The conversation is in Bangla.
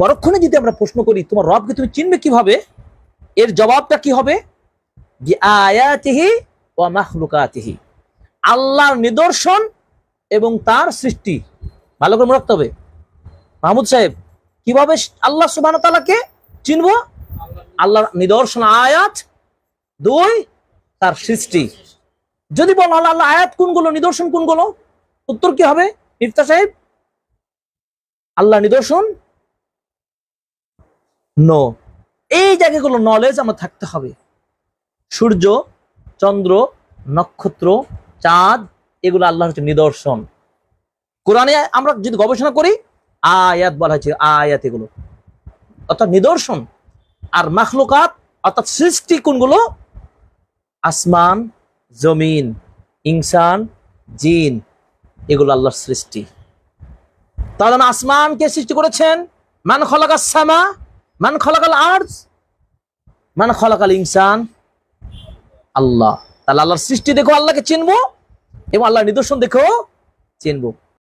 পরক্ষণে যদি আমরা প্রশ্ন করি, তোমার রবকে তুমি চিনবে কীভাবে? এর জবাবটা কি হবে? বি আয়াতিহি ওয়া মাখলুকাতিহি। আল্লাহর নিদর্শন এবং তার সৃষ্টি। ভালো করে মনে রাখতে হবে। মাহমুদ সাহেব, কীভাবে আল্লাহ সুবাহ তালাকে চিনবো? আল্লাহর নিদর্শন আয়াত, দুই, তার সৃষ্টি। যদি বল আল্লাহ আল্লাহ আয়াত কোনগুলো, নিদর্শন কোনগুলো? উত্তর কি হবে? ইফতা সাহেব? আল্লাহ নিদর্শন নো এই জায়গাগুলো নলেজ আমার থাকতে হবে। সূর্য, চন্দ্র, নক্ষত্র, চাঁদ, এগুলো আল্লাহর হচ্ছে নিদর্শন। কোরআনে আমরা যদি গবেষণা করি, আয়াত বলা হয়েছে, আয়াত এগুলো। অর্থাৎ নিদর্শন। আর মাখলুকাত, অর্থাৎ সৃষ্টি কোনগুলো? আসমান, জমিন, ইনসান, জিন, এগুলো আল্লাহর সৃষ্টি। তাহলে আসমানকে সৃষ্টি করেছেন। মান খলাকাল সামা মান খলাকাল আর্জ, মান খলাকাল ইনসান, আল্লাহ। তাহলে আল্লাহর সৃষ্টি দেখো, আল্লাহকে চিনবো, এবং আল্লাহর নিদর্শন দেখো, চিনবো।